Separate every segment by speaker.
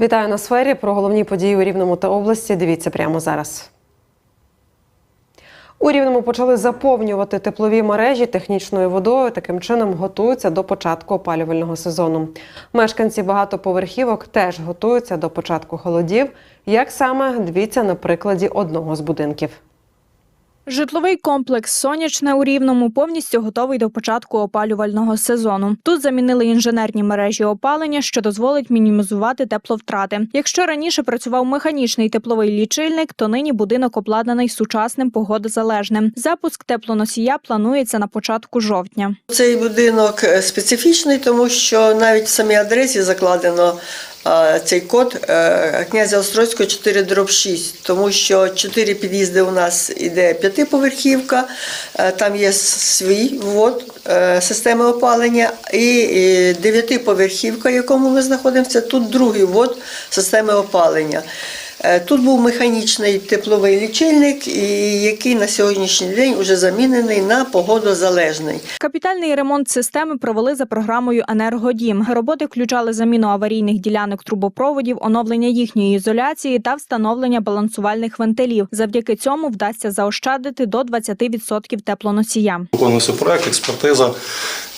Speaker 1: Вітаю на сфері. Про головні події у Рівному та області. Дивіться прямо зараз. У Рівному почали заповнювати теплові мережі технічною водою. Таким чином готуються до початку опалювального сезону. Мешканці багатоповерхівок теж готуються до початку холодів. Як саме дивіться на прикладі одного з будинків.
Speaker 2: Житловий комплекс Сонячне у Рівному повністю готовий до початку опалювального сезону. Тут замінили інженерні мережі опалення, що дозволить мінімізувати тепловтрати. Якщо раніше працював механічний тепловий лічильник, то нині будинок обладнаний сучасним погодозалежним. Запуск теплоносія планується на початку жовтня.
Speaker 3: Цей будинок е, специфічний, тому що навіть в самій адресі закладено цей код е, князя Острозького 4 дроб 6, тому що чотири під'їзди у нас іде п'ятиповерхівка, е, там є свій ввод е, системи опалення, і е, дев'ятиповерхівка, в якому ми знаходимося, тут другий ввод системи опалення. Е, Тут був механічний тепловий лічильник, який на сьогоднішній день вже замінений на погодозалежний.
Speaker 2: Капітальний ремонт системи провели за програмою Енергодім. Роботи включали заміну аварійних ділянок трубопроводів, оновлення їхньої ізоляції та встановлення балансувальних вентилів. Завдяки цьому вдасться заощадити до 20% теплоносія.
Speaker 4: Виконувався проект, експертиза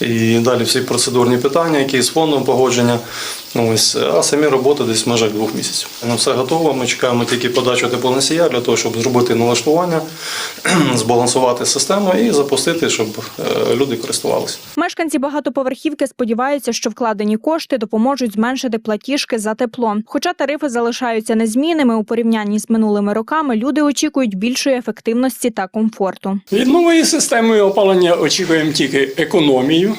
Speaker 4: і далі всі процедурні питання, які з фондом погодження. Ось, а самі роботи десь в межах двох місяців. Ну, все готово. Ми чекаємо тільки подачу теплоносія для того, щоб зробити налаштування, збалансувати систему і запустити, щоб е, люди користувалися.
Speaker 2: Мешканці багатоповерхівки сподіваються, що вкладені кошти допоможуть зменшити платіжки за тепло. Хоча тарифи залишаються незмінними у порівнянні з минулими роками, люди очікують більшої ефективності та комфорту.
Speaker 5: Від нової системи опалення очікуємо тільки економію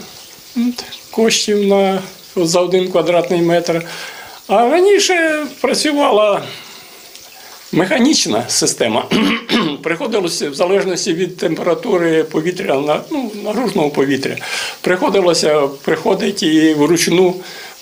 Speaker 5: коштів на, за один квадратний метр. А раніше працювала механічна система. Приходилося в залежності від температури повітря, ну, наружного повітря, приходилося приходити і вручну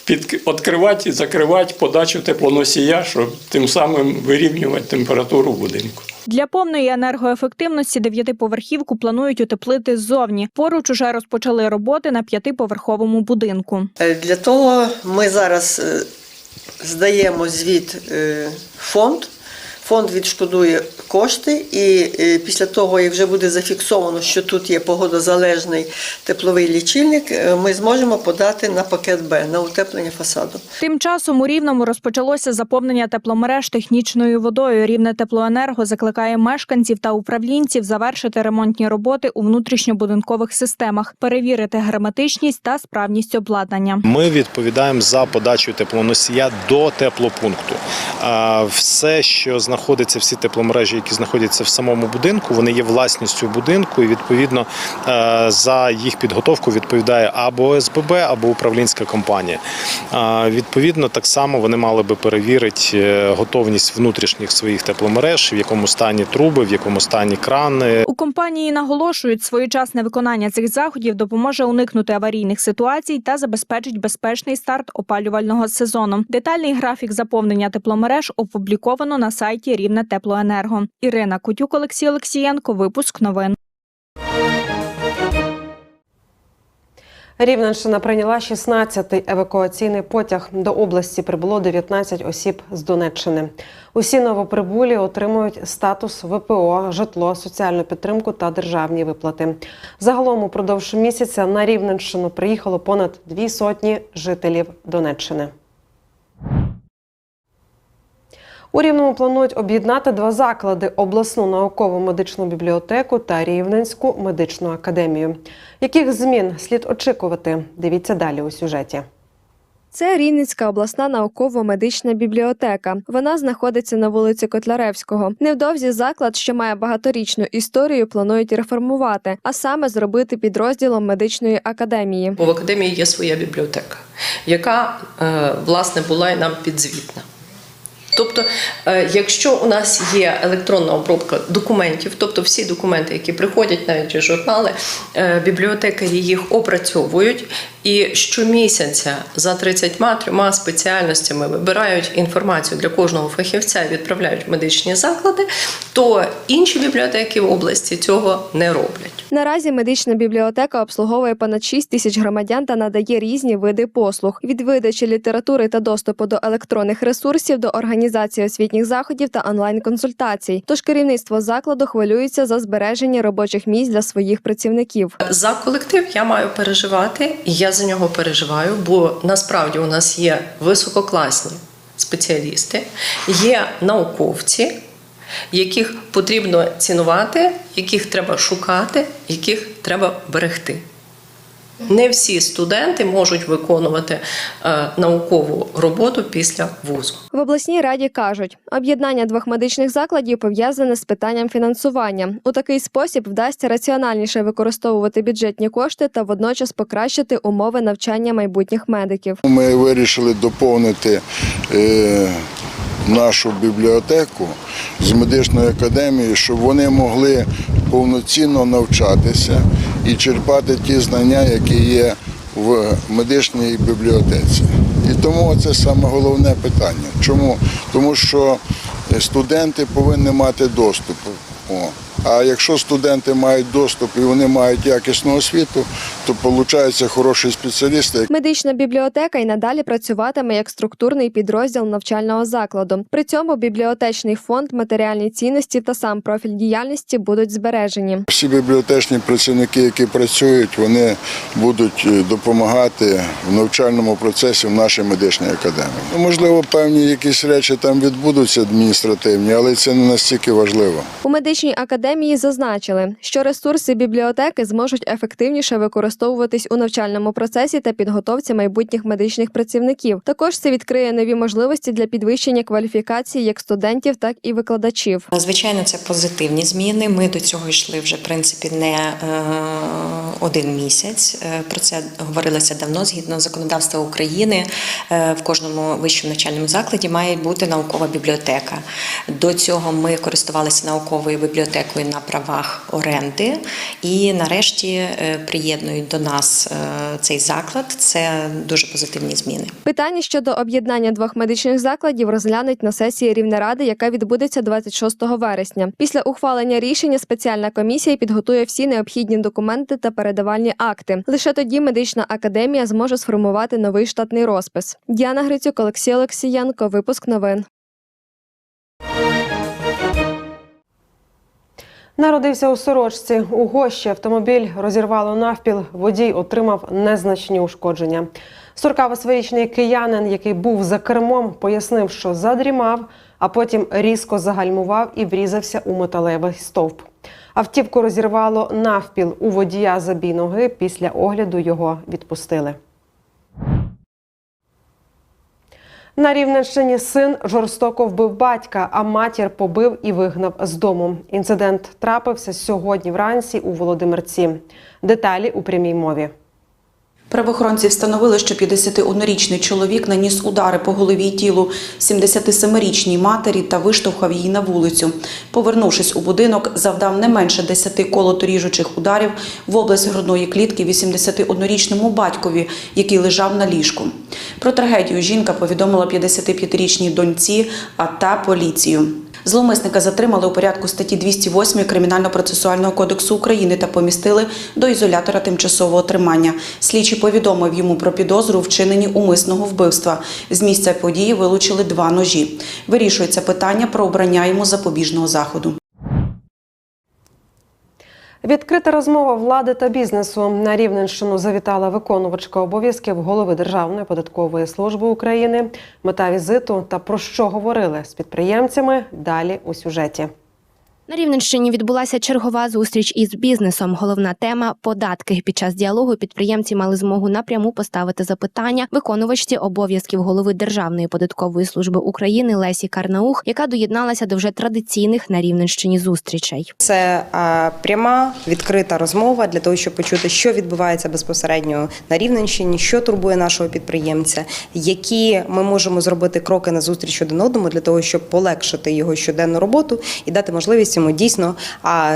Speaker 5: під, відкривати і закривати подачу теплоносія, щоб тим самим вирівнювати температуру будинку.
Speaker 2: Для повної енергоефективності дев'ятиповерхівку планують утеплити ззовні. Поруч уже розпочали роботи на п'ятиповерховому будинку.
Speaker 3: Е, Для того ми зараз е, здаємо звіт е, фонд. Фонд відшкодує кошти, і е, після того, як вже буде зафіксовано, що тут є погодозалежний тепловий лічильник, е, ми зможемо подати на пакет Б на утеплення фасаду.
Speaker 2: Тим часом у Рівному розпочалося заповнення тепломереж технічною водою. Рівне теплоенерго закликає мешканців та управлінців завершити ремонтні роботи у внутрішньобудинкових системах, перевірити герметичність та справність обладнання.
Speaker 6: Ми відповідаємо за подачу теплоносія до теплопункту. А, Все, що знаходиться, всі тепломережі, які знаходяться в самому будинку, вони є власністю будинку, і відповідно е, за їх підготовку відповідає або ОСББ, або управлінська компанія. Відповідно, так само вони мали би перевірити е, готовність внутрішніх своїх тепломереж, в якому стані труби, в якому стані крани,
Speaker 2: У компанії наголошують, своєчасне виконання цих заходів допоможе уникнути аварійних ситуацій та забезпечить безпечний старт опалювального сезону. Детальний графік заповнення тепломереж опубліковано на сайті Рівне Теплоенерго. Ірина Кутюк, Олексій Олексієнко. Випуск новин.
Speaker 1: Рівненщина прийняла 16-й евакуаційний потяг. До області прибуло 19 осіб з Донеччини. Усі новоприбулі отримують статус ВПО, житло, соціальну підтримку та державні виплати. Загалом упродовж місяця на Рівненщину приїхало понад дві сотні жителів Донеччини. У Рівному планують об'єднати два заклади: обласну наукову медичну бібліотеку та Рівненську медичну академію. Яких змін слід очікувати? Дивіться далі у сюжеті.
Speaker 7: Це Рівненська обласна науково-медична бібліотека. Вона знаходиться на вулиці Котляревського. Невдовзі заклад, що має багаторічну історію, планують реформувати, а саме зробити підрозділом медичної академії.
Speaker 8: В академії є своя бібліотека, яка е, власне була і нам підзвітна. Тобто, е, якщо у нас є електронна обробка документів, тобто всі документи, які приходять, навіть журнали, е, бібліотекарі їх опрацьовують і щомісяця за 33 спеціальностями вибирають інформацію для кожного фахівця і відправляють в медичні заклади, то інші бібліотеки в області цього не роблять.
Speaker 7: Наразі медична бібліотека обслуговує понад 6 тисяч громадян та надає різні види послуг від видачі літератури та доступу до електронних ресурсів до організації освітніх заходів та онлайн-консультацій. Тож керівництво закладу хвилюється за збереження робочих місць для своїх працівників.
Speaker 8: За колектив я маю переживати, і я за нього переживаю, бо насправді у нас є висококласні спеціалісти, є науковці, яких потрібно цінувати, яких треба шукати, яких треба берегти. Не всі студенти можуть виконувати е, наукову роботу після вузу.
Speaker 7: В обласній раді кажуть, об'єднання двох медичних закладів пов'язане з питанням фінансування. У такий спосіб вдасться раціональніше використовувати бюджетні кошти та водночас покращити умови навчання майбутніх медиків.
Speaker 9: Ми вирішили доповнити е, нашу бібліотеку з медичною академією, щоб вони могли повноцінно навчатися і черпати ті знання, які є в медичній бібліотеці. І тому це саме головне питання. Чому? Тому що студенти повинні мати доступ. О. А якщо студенти мають доступ і вони мають якісну освіту, то виходить хороші спеціалісти,
Speaker 7: Медична бібліотека й надалі працюватиме як структурний підрозділ навчального закладу. При цьому бібліотечний фонд, матеріальні цінності та сам профіль діяльності будуть збережені.
Speaker 9: Всі бібліотечні працівники, які працюють, вони будуть е, допомагати в навчальному процесі в нашій медичній академії. Ну, Можливо, певні якісь речі там відбудуться адміністративні, але це не настільки важливо.
Speaker 7: У медичній академії зазначили, що ресурси бібліотеки зможуть ефективніше використовуватись у навчальному процесі та підготовці майбутніх медичних працівників. Також це відкриє нові можливості для підвищення кваліфікації як студентів, так і викладачів.
Speaker 10: Звичайно, це позитивні зміни. Ми до цього йшли вже в принципі не е, один місяць. Е, Про це говорилося давно. Згідно законодавства України, е, в кожному вищому навчальному закладі має бути наукова бібліотека. До цього ми користувалися науковою бібліотекою на правах оренди, і нарешті приєднують до нас е, цей заклад. Це дуже позитивні зміни.
Speaker 7: Питання щодо об'єднання двох медичних закладів розглянуть на сесії Рівнеради, яка відбудеться 26 вересня. Після ухвалення рішення спеціальна комісія підготує всі необхідні документи та передавальні акти. Лише тоді медична академія зможе сформувати новий штатний розпис. Діана Грицюк, Олексій Олексієнко. Випуск новин.
Speaker 1: Народився у сорочці. У гощі автомобіль розірвало навпіл. Водій отримав незначні ушкодження. 48-річний киянин, який був за кермом, пояснив, що задрімав, а потім різко загальмував і врізався у металевий стовп. Автівку розірвало навпіл у водія забій ноги. Після огляду його відпустили. На Рівненщині син жорстоко вбив батька, а матір побив і вигнав з дому. Інцидент трапився сьогодні вранці у Володимирці. Деталі у прямій мові.
Speaker 11: Правоохоронці встановили, що 51-річний чоловік наніс удари по голові й тілу 77-річній матері та виштовхав її на вулицю. Повернувшись у будинок, завдав не менше 10 колоторіжучих ударів в область грудної клітки 81-річному батькові, який лежав на ліжку. Про трагедію жінка повідомила 55-річній доньці, а та поліцію. Зловмисника затримали у порядку статті 208 Кримінально-процесуального кодексу України та помістили до ізолятора тимчасового тримання. Слідчий повідомив йому про підозру у вчиненні умисного вбивства. З місця події вилучили два ножі. Вирішується питання про обрання йому запобіжного заходу.
Speaker 1: Відкрита розмова влади та бізнесу на Рівненщину завітала виконувачка обов'язків голови Державної податкової служби України. Мета візиту та про що говорили з підприємцями далі у сюжеті.
Speaker 12: На Рівненщині відбулася чергова зустріч із бізнесом. Головна тема податки. Під час діалогу підприємці мали змогу напряму поставити запитання виконувачці обов'язків голови Державної податкової служби України Лесі Карнаух, яка доєдналася до вже традиційних на Рівненщині зустрічей.
Speaker 13: Це а, пряма відкрита розмова для того, щоб почути, що відбувається безпосередньо на Рівненщині, що турбує нашого підприємця, які ми можемо зробити кроки на зустріч один одному для того, щоб полегшити його щоденну роботу і дати можливість хочемо дійсно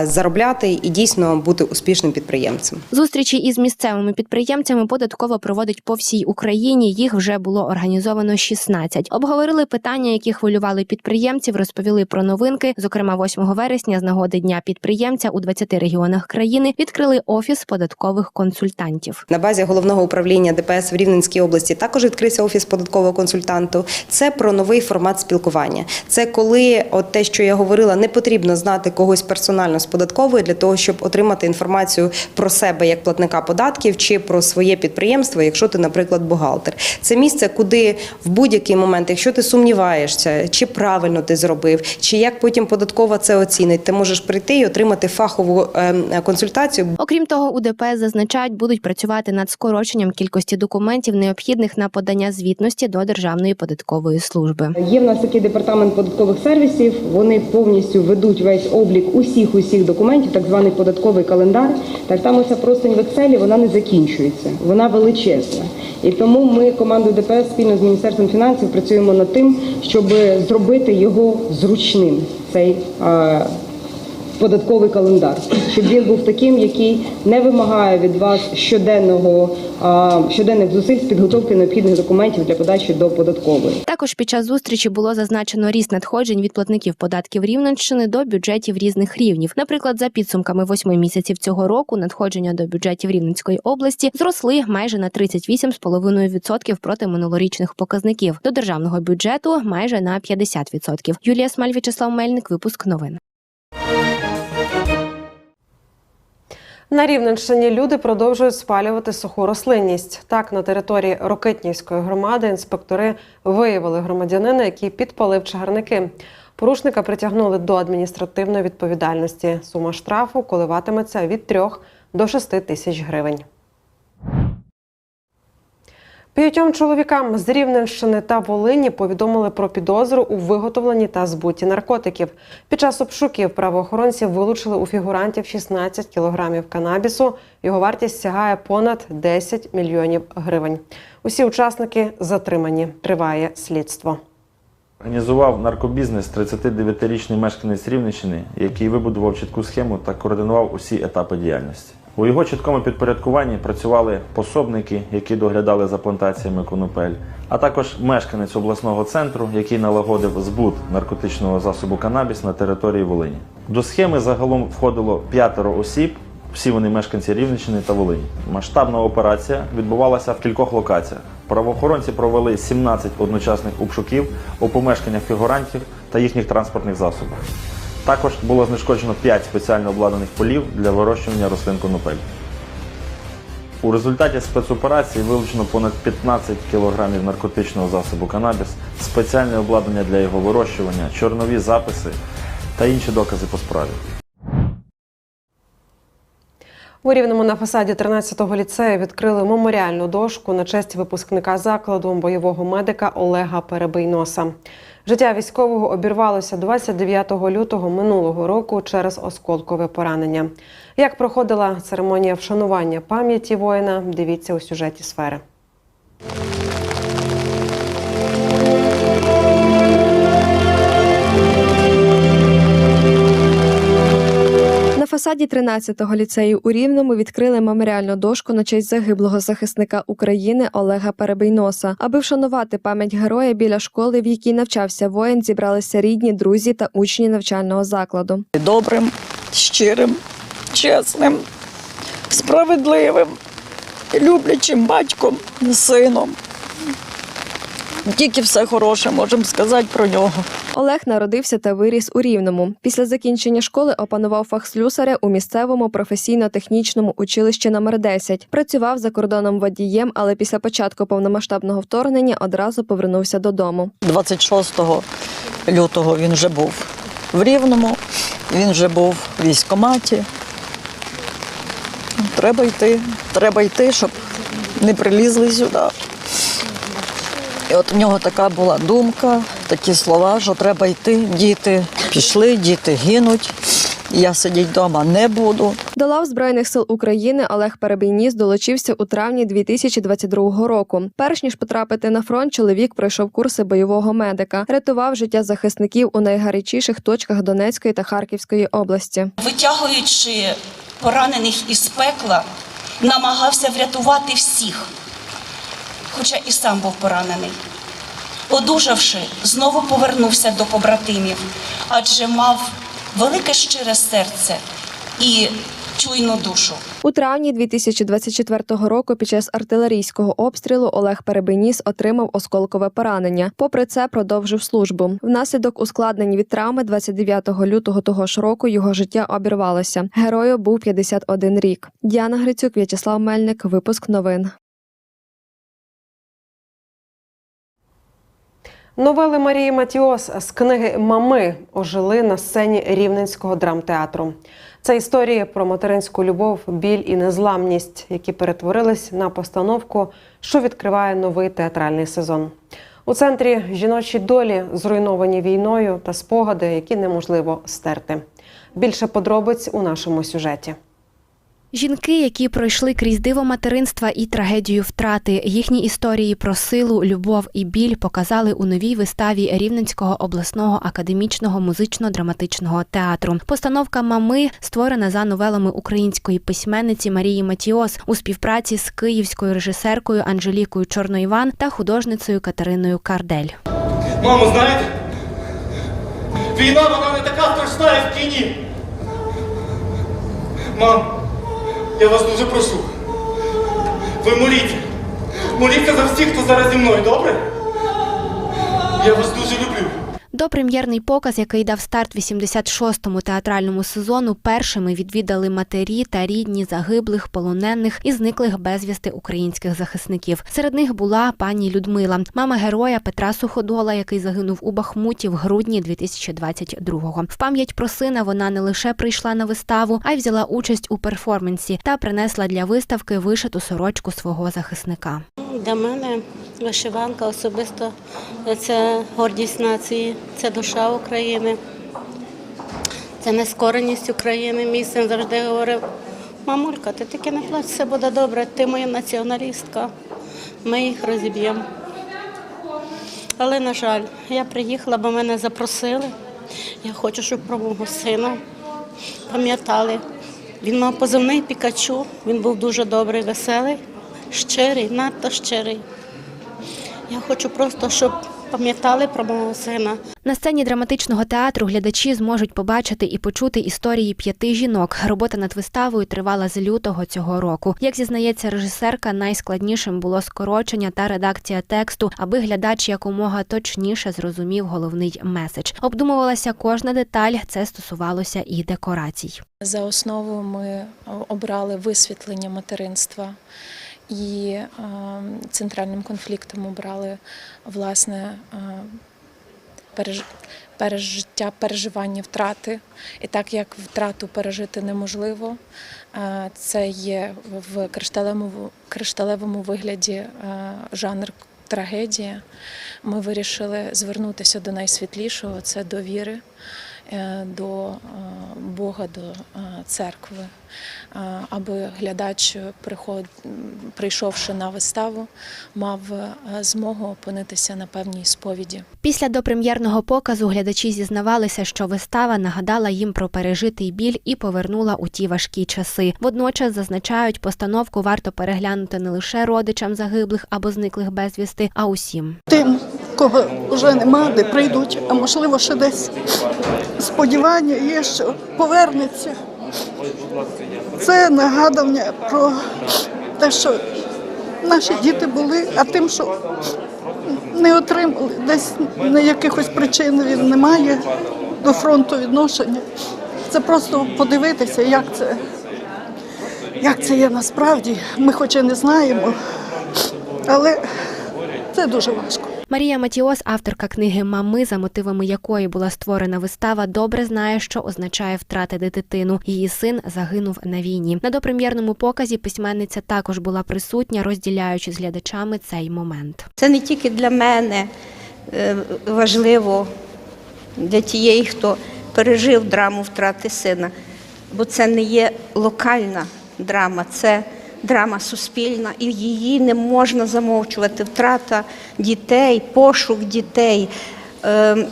Speaker 13: заробляти і дійсно бути успішним підприємцем.
Speaker 12: Зустрічі із місцевими підприємцями податково проводить по всій Україні. Їх вже було організовано 16. Обговорили питання, які хвилювали підприємців, розповіли про новинки. Зокрема, 8 вересня з нагоди дня підприємця у 20 регіонах країни відкрили офіс податкових консультантів.
Speaker 13: На базі головного управління ДПС в Рівненській області також відкрився офіс податкового консультанту. Це про новий формат спілкування. Це коли, от те, що я говорила, не потрібно знати когось персонально з податкової для того, щоб отримати інформацію про себе як платника податків чи про своє підприємство, якщо ти, наприклад, бухгалтер. Це місце, куди в будь-який момент, якщо ти сумніваєшся, чи правильно ти зробив, чи як потім податкова це оцінить, ти можеш прийти і отримати фахову ем, консультацію.
Speaker 12: Окрім того, у ДПС зазначають, будуть працювати над скороченням кількості документів, необхідних на подання звітності до Державної податкової служби.
Speaker 14: Є в нас такий департамент податкових сервісів. Вони повністю ведуть весь облік усіх усіх документів, так званий податковий календар. Так само ця простень в Excel, вона не закінчується, вона величезна. І тому ми командою ДПС спільно з міністерством фінансів працюємо над тим, щоб зробити його зручним. Цей е, податковий календар, щоб він був таким, який не вимагає від вас щоденного щоденних зусиль з підготовки необхідних документів для подачі до податкової.
Speaker 12: Також під час зустрічі було зазначено ріст надходжень від платників податків Рівненщини до бюджетів різних рівнів. Наприклад, за підсумками восьми місяців цього року надходження до бюджетів Рівненської області зросли майже на 38,5% проти минулорічних показників. До державного бюджету майже на 50%. Юлія Смаль, Вячеслав Мельник, випуск новин.
Speaker 1: На Рівненщині люди продовжують спалювати суху рослинність. Так, на території Рокитнівської громади інспектори виявили громадянина, який підпалив чагарники. Порушника притягнули до адміністративної відповідальності. Сума штрафу коливатиметься від 3 до 6 тисяч гривень. П'ятьом чоловікам з Рівненщини та Волині повідомили про підозру у виготовленні та збуті наркотиків. Під час обшуків правоохоронці вилучили у фігурантів 16 кілограмів канабісу. Його вартість сягає понад 10 мільйонів гривень. Усі учасники затримані. Триває слідство.
Speaker 15: Організував наркобізнес 39-річний мешканець Рівненщини, який вибудував чітку схему та координував усі етапи діяльності. У його чіткому підпорядкуванні працювали пособники, які доглядали за плантаціями конопель, а також мешканець обласного центру, який налагодив збут наркотичного засобу канабіс на території Волині. До схеми загалом входило п'ятеро осіб. Всі вони мешканці Рівненщини та Волині. Масштабна операція відбувалася в кількох локаціях. Правоохоронці провели 17 одночасних обшуків у помешканнях фігурантів та їхніх транспортних засобах. Також було знешкоджено 5 спеціально обладнаних полів для вирощування рослин конопель. У результаті спецоперації вилучено понад 15 кілограмів наркотичного засобу канабіс, спеціальне обладнання для його вирощування, чорнові записи та інші докази по справі.
Speaker 1: У Рівному на фасаді 13-го ліцею відкрили меморіальну дошку на честь випускника закладу бойового медика Олега Перебийноса. Життя військового обірвалося 29 лютого минулого року через осколкове поранення. Як проходила церемонія вшанування пам'яті воїна, дивіться у сюжеті сфери.
Speaker 7: Фасаді 13-го ліцею у Рівному відкрили меморіальну дошку на честь загиблого захисника України Олега Перебийноса. Аби вшанувати пам'ять героя біля школи, в якій навчався воїн, зібралися рідні, друзі та учні навчального закладу.
Speaker 16: добрим, щирим, чесним, справедливим, люблячим батьком, сином. Тільки все хороше можемо сказати про нього.
Speaker 7: Олег народився та виріс у Рівному. Після закінчення школи опанував фах слюсаря у місцевому професійно-технічному училищі номер 10 Працював за кордоном водієм, але після початку повномасштабного вторгнення одразу повернувся додому.
Speaker 16: 26 лютого він вже був в Рівному, він вже був в військкоматі. Треба йти, треба йти, щоб не прилізли сюди. І от в нього така була думка, такі слова, що треба йти, діти пішли, діти гинуть. Я сидіти вдома не буду.
Speaker 7: До лав Збройних сил України Олег Перебійніс долучився у травні 2022 року. Перш ніж потрапити на фронт, чоловік пройшов курси бойового медика, рятував життя захисників у найгарячіших точках Донецької та Харківської області.
Speaker 17: витягуючи поранених із пекла, намагався врятувати всіх, хоча і сам був поранений. Одужавши, знову повернувся до побратимів, адже мав велике щире серце і чуйну душу.
Speaker 7: У травні 2024 року під час артилерійського обстрілу Олег Перебеніс отримав осколкове поранення. Попри це, продовжив службу. Внаслідок ускладнень від травми 29 лютого того ж року його життя обірвалося. Герою був 51 рік. Діана Грицюк, В'ячеслав Мельник. Випуск новин.
Speaker 1: Новели Марії Матіос з книги Мами ожили на сцені Рівненського драмтеатру. Це історії про материнську любов, біль і незламність, які перетворились на постановку, що відкриває новий театральний сезон. У центрі жіночі долі, зруйновані війною та спогади, які неможливо стерти. Більше подробиць у нашому сюжеті.
Speaker 12: Жінки, які пройшли крізь диво материнства і трагедію втрати, їхні історії про силу, любов і біль показали у новій виставі Рівненського обласного академічного музично-драматичного театру. Постановка Мами створена за новелами української письменниці Марії Матіос у співпраці з київською режисеркою Анжелікою Чорноїван та художницею Катериною Кардель.
Speaker 18: Мамо, знаєте, війна вона не така страшна, як в кіні. Мам, я вас дуже прошу. Ви моліть. Моліться за всіх, хто зараз зі мною, добре? Я вас дуже люблю.
Speaker 12: Допрем'єрний показ, який дав старт 86-му театральному сезону, першими відвідали матері та рідні загиблих, полонених і зниклих безвісти українських захисників. Серед них була пані Людмила, мама героя Петра Суходола, який загинув у Бахмуті в грудні 2022-го. В пам'ять про сина вона не лише прийшла на виставу, а й взяла участь у перформансі та принесла для виставки вишиту сорочку свого захисника.
Speaker 19: Для мене вишиванка особисто це гордість нації, це душа України, це нескореність України. Мій син завжди говорив: мамулька, ти тільки не плач, все буде добре, ти моя націоналістка, ми їх розіб'ємо. Але, на жаль, я приїхала, бо мене запросили. Я хочу, щоб про мого сина пам'ятали. Він мав позивний Пікачу, він був дуже добрий, веселий, щирий, надто щирий. Я хочу просто, щоб пам'ятали про мого сина.
Speaker 12: На сцені драматичного театру глядачі зможуть побачити і почути історії п'яти жінок. Робота над виставою тривала з лютого цього року. Як зізнається режисерка, найскладнішим було скорочення та редакція тексту, аби глядач якомога точніше зрозумів головний меседж. Обдумувалася кожна деталь. Це стосувалося і декорацій.
Speaker 20: За основу ми обрали висвітлення материнства і е, центральним конфліктом обрали власне е, пережиття, переживання втрати. І так як втрату пережити неможливо, е, це є в кришталевому, кришталевому вигляді жанр трагедія. Ми вирішили звернутися до найсвітлішого це до віри, е, до е, Бога, до е, церкви, е, аби глядач, приход, прийшовши на виставу, мав е, змогу опинитися на певній сповіді.
Speaker 12: Після допрем'єрного показу глядачі зізнавалися, що вистава нагадала їм про пережитий біль і повернула у ті важкі часи. Водночас зазначають, постановку варто переглянути не лише родичам загиблих або зниклих безвісти, а усім.
Speaker 21: Тим, кого вже нема, де прийдуть, а можливо, ще десь сподівання є, що повернеться. Це нагадування про те, що наші діти були, а тим, що не отримали, десь на якихось причин він не має до фронту відношення. Це просто подивитися, як це, як це є насправді. Ми хоч і не знаємо, але це дуже важко.
Speaker 12: Марія Матіос, авторка книги Мами, за мотивами якої була створена вистава, добре знає, що означає втратити дитину. Її син загинув на війні. На допрем'єрному показі письменниця також була присутня, розділяючи з глядачами цей момент.
Speaker 22: Це не тільки для мене е, важливо, для тієї, хто
Speaker 23: пережив драму втрати сина, бо це не є локальна драма, це драма суспільна, і її не можна замовчувати. Втрата дітей, пошук дітей. ем,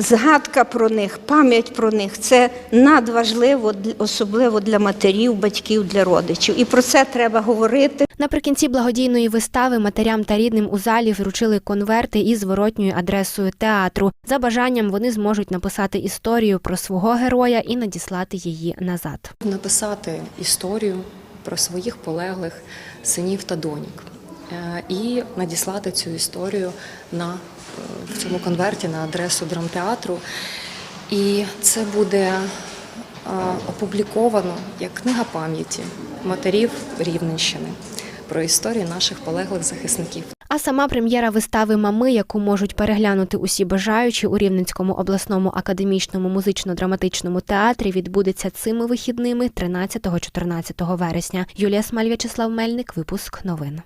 Speaker 23: Згадка про них, пам'ять про них це надважливо, для- особливо для матерів, батьків, для родичів. І про це треба говорити.
Speaker 12: Наприкінці благодійної вистави матерям та рідним у залі вручили конверти із зворотньою адресою театру. За бажанням вони зможуть написати історію про свого героя і надіслати її назад.
Speaker 22: написати історію про своїх полеглих синів та доньок Е, і надіслати цю історію на в цьому конверті на адресу драмтеатру. І це буде е, опубліковано як книга пам'яті матерів Рівненщини про історії наших полеглих захисників.
Speaker 12: А сама прем'єра вистави Мами, яку можуть переглянути усі бажаючі у Рівненському обласному академічному музично-драматичному театрі, відбудеться цими вихідними 13-14 вересня. Юлія Смаль, В'ячеслав Мельник, випуск новин.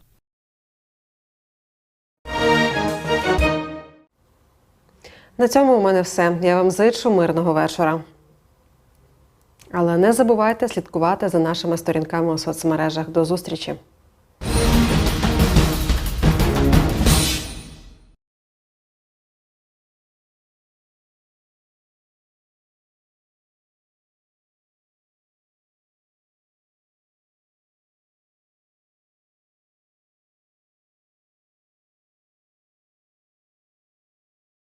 Speaker 1: На цьому у мене все. Я вам зичу мирного вечора. Але не забувайте слідкувати за нашими сторінками у соцмережах. До зустрічі!